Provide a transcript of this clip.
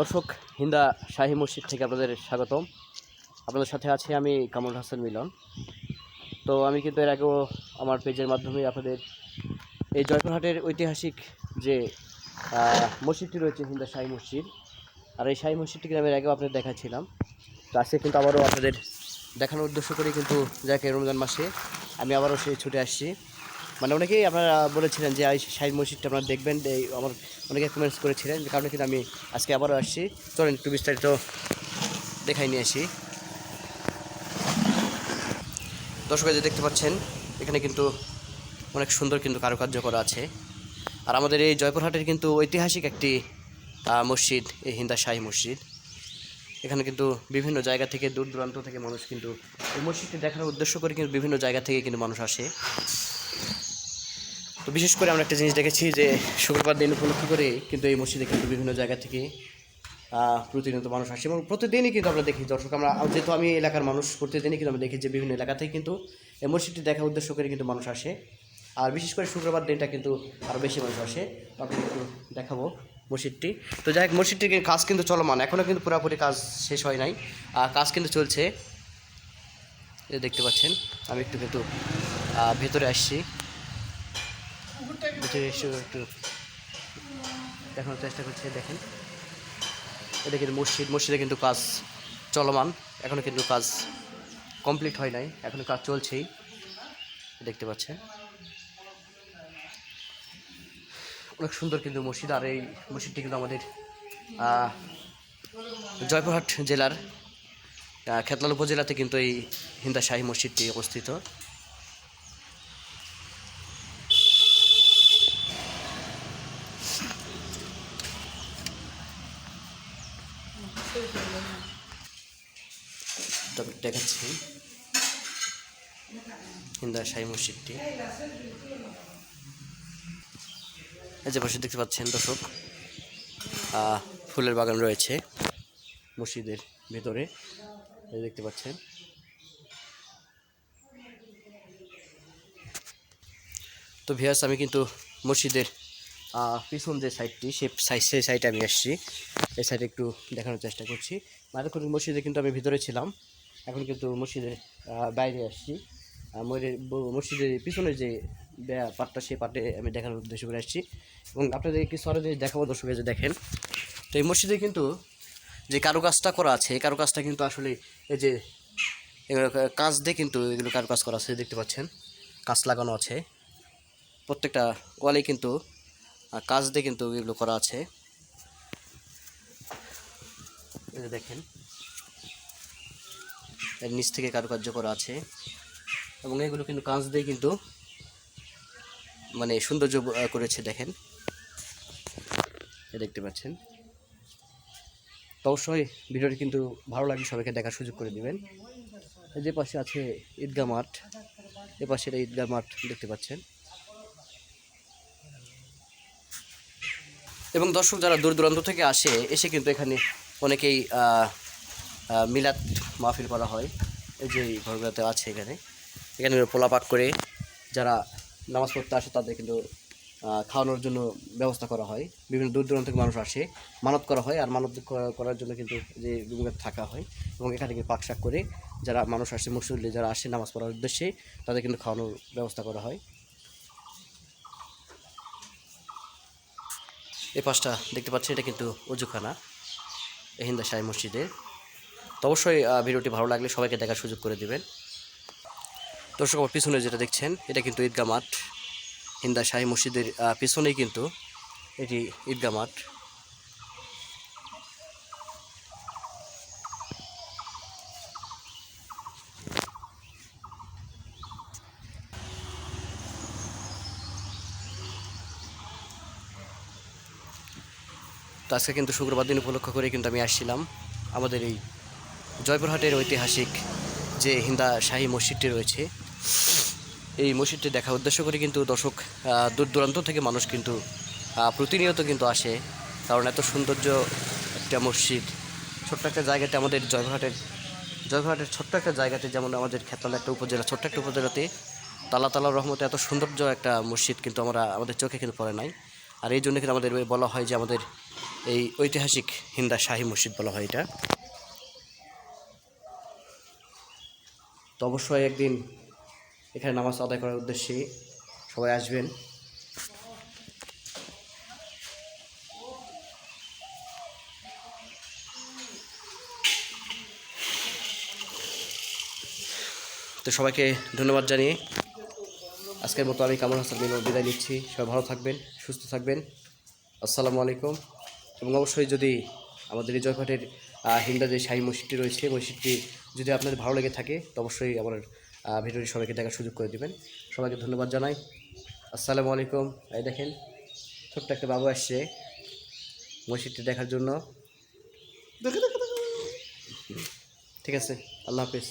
দর্শক, হিন্দা শাহী মসজিদ থেকে আপনাদের স্বাগতম। আপনাদের সাথে আছি আমি কামরুল হাসান মিলন। তো আমি কিন্তু এর আগেও আমার পেজের মাধ্যমে আপনাদের এই জয়পুরহাটের ঐতিহাসিক যে মসজিদটি রয়েছে, হিন্দা শাহী মসজিদ, আর এই শাহী মসজিদটিকে আমি এর আগেও আপনাদের দেখাচ্ছিলাম। তো আজকে কিন্তু আবারও আপনাদের দেখানোর উদ্দেশ্য করে কিন্তু যাকে রমজান মাসে আমি আবারও সেই ছুটে আসছি। মানে অনেকেই আপনারা বলেছিলেন যে এই শাহী মসজিদটা আপনারা দেখবেন, এই আমার অনেকে কমেন্টস করেছিলেন যে কারণে কিন্তু আমি আজকে আবারও আসছি। চলেন একটু বিস্তারিত দেখাই নিয়ে আসি। দর্শক যে দেখতে পাচ্ছেন, এখানে কিন্তু অনেক সুন্দর কিন্তু কারুকার্য করা আছে। আর আমাদের এই জয়পুরহাটের কিন্তু ঐতিহাসিক একটি মসজিদ, এই হিন্দা শাহী মসজিদ। এখানে কিন্তু বিভিন্ন জায়গা থেকে দূর দূরান্ত থেকে মানুষ কিন্তু এই মসজিদটি দেখার উদ্দেশ্য করে কিন্তু বিভিন্ন জায়গা থেকে কিন্তু মানুষ আসে। তো বিশেষ করে আমরা একটা জিনিস দেখেছি যে শুক্রবার দিন উপলক্ষে করে কিন্তু এই মসজিদে কিন্তু বিভিন্ন জায়গা থেকে প্রতিনিয়ত মানুষ আসে এবং প্রতিদিনই কিন্তু আমরা দেখি দর্শক। আমরা যেহেতু আমি এলাকার মানুষ, প্রতিদিনই কিন্তু আমরা দেখি যে বিভিন্ন এলাকা থেকে কিন্তু এই মসজিদটি দেখার উদ্দেশ্য করে কিন্তু মানুষ আসে। আর বিশেষ করে শুক্রবার দিনটা কিন্তু আরও বেশি মানুষ আসে। আপনি একটু দেখাবো মসজিদটি। তো যাই হোক, মসজিদটির কাজ কিন্তু চলমান। এখনও কিন্তু পুরোপুরি কাজ শেষ হয় নাই। আর কাজ কিন্তু চলছে। দেখতে পাচ্ছেন, আমি একটু কিন্তু ভেতরে আসছি। একটু দেখানোর চেষ্টা করছি, দেখেন। এটা কিন্তু মসজিদ, মসজিদে কিন্তু কাজ চলমান এখনও কিন্তু কাজ কমপ্লিট হয় নাই এখনও কাজ চলছেই, দেখতে পাচ্ছেন। অনেক সুন্দর কিন্তু মসজিদ, আর এই মসজিদটি কিন্তু আমাদের জয়পুরহাট জেলার খেতলাল উপজেলাতে কিন্তু এই হিন্দা শাহী মসজিদটি অবস্থিত। তবে দেখাচ্ছি। হিন্দা শাহী মসজিদটি। এই যে পাশে দেখতে পাচ্ছেন দর্শক ফুলের বাগান রয়েছে মসজিদের ভেতরে। এই দেখতে পাচ্ছেন। তো ভিয়াস আমি কিন্তু মসজিদের পিছন যে সাইডটি সে সাইড সেই সাইডে আমি আসছি। এই সাইডে একটু দেখানোর চেষ্টা করছি। এতক্ষণ মসজিদে কিন্তু আমি ভিতরে ছিলাম। এখন কিন্তু মসজিদের বাইরে আসছি। মসজিদের পিছনে যে পাটটা, সেই পাটে আমি দেখানোর উদ্দেশ্য করে আসছি। এবং আপনাদের কিছু আরও জিনিস দেখাবো, দর্শক যে দেখেন। তো এই মসজিদে কিন্তু যে কারুকাজটা করা আছে, এই কারুকাজটা কিন্তু আসলে এই যে এগুলো কাঁচ দিয়ে কিন্তু এগুলো কারুকাজ করা আছে, দেখতে পাচ্ছেন। কাঁচ লাগানো আছে। প্রত্যেকটা ওয়ালে কিন্তু আহ, কাঁচ দিয়ে কিন্তু এগুলো করা আছে। দেখেন। এর নিচ থেকে কারুকার্য করা আছে। এবং এগুলো কিন্তু কাঁচ দিয়ে কিন্তু মানে সৌন্দর্য করেছে দেখেন। এ দেখতে পাচ্ছেন। তো অবশ্যই ভিডিওটি কিন্তু ভালো লাগলে সবাইকে দেখার সুযোগ করে দিবেন। যে পাশে আছে ঈদগা মাঠ। এ পাশে এটা ঈদগাহ মাঠ দেখতে পাচ্ছেন। এবং দর্শক যারা দূর দূরান্ত থেকে আসে, এসে কিন্তু এখানে অনেকেই মিলাদ মাহফিল করা হয়। এই যে ঘরগুলোতে আছে এখানে। এখানে পোলাপাক করে যারা নামাজ পড়তে আসে, তাদের কিন্তু খাওয়ানোর জন্য ব্যবস্থা করা হয়। বিভিন্ন দূর দূরান্ত থেকে মানুষ আসে। মানত করা হয় আর মানত করার জন্য কিন্তু যে রুমে থাকা হয় এবং এখানে কিন্তু পাকশাক করে যারা মানুষ আসে মুসল্লি যারা আসে নামাজ পড়ার উদ্দেশ্যে, তাদের কিন্তু খাওয়ানোর ব্যবস্থা করা হয়। এই পাশটা দেখতে পাচ্ছেন, এটা কিন্তু উজুখানা হিন্দা শাহী মসজিদের তো অবশ্যই ভিডিওটি ভালো লাগলে সবাইকে দেখার সুযোগ করে দেবেন। দর্শক, আমার পিছনে যেটা দেখছেন, এটা কিন্তু ঈদগা মাঠ। হিন্দা শাহী মসজিদের পিছনেই কিন্তু এটি ঈদগা মাঠ। আজকে কিন্তু শুক্রবার দিন উপলক্ষ করে কিন্তু আমি আসছিলাম আমাদের এই জয়পুরহাটের ঐতিহাসিক যে হিন্দা শাহী মসজিদটি রয়েছে, এই মসজিদটি দেখার উদ্দেশ্য করে কিন্তু দর্শক দূর দূরান্ত থেকে মানুষ কিন্তু প্রতিনিয়ত কিন্তু আসে। কারণ এত সৌন্দর্য একটা মসজিদ, ছোট্ট একটা জায়গাতে আমাদের জয়পুরহাটের জয়পুরহাটের ছোট্ট একটা জায়গাতে যেমন আমাদের খেতলা একটা উপজেলা, ছোট্ট একটা উপজেলাতে তালা তালা রহমতে এত সৌন্দর্য একটা মসজিদ কিন্তু আমরা, আমাদের চোখে কিন্তু পড়ে নাই। আর এই জন্য কিন্তু আমাদের বলা হয় যে আমাদের এই ঐতিহাসিক হিন্দা শাহী মসজিদ বলা হয় এটা। তো অবশ্যই একদিন এখানে নামাজ আদায় করার উদ্দেশ্যে সবাই আসবেন। তো সবাইকে ধন্যবাদ জানিয়ে আজকের মতো আমি কামরুল হাসান বিদায় নিচ্ছি। সবাই ভালো থাকবেন, সুস্থ থাকবেন। আসসালামু আলাইকুম। এবং অবশ্যই যদি আমাদের এই জয়ঘাটের হিন্দা যে শাহী মসজিদটি রয়েছে মসজিদটি যদি আপনাদের ভালো লেগে থাকে তো অবশ্যই আমার ভিডিওটি সবাইকে দেখার সুযোগ করে দেবেন। সবাইকে ধন্যবাদ জানাই। আসসালামু আলাইকুম। এই দেখেন ছোট্ট একটা বাবু আসছে মসজিদটি দেখার জন্য। ঠিক আছে আল্লাহ হাফিজ।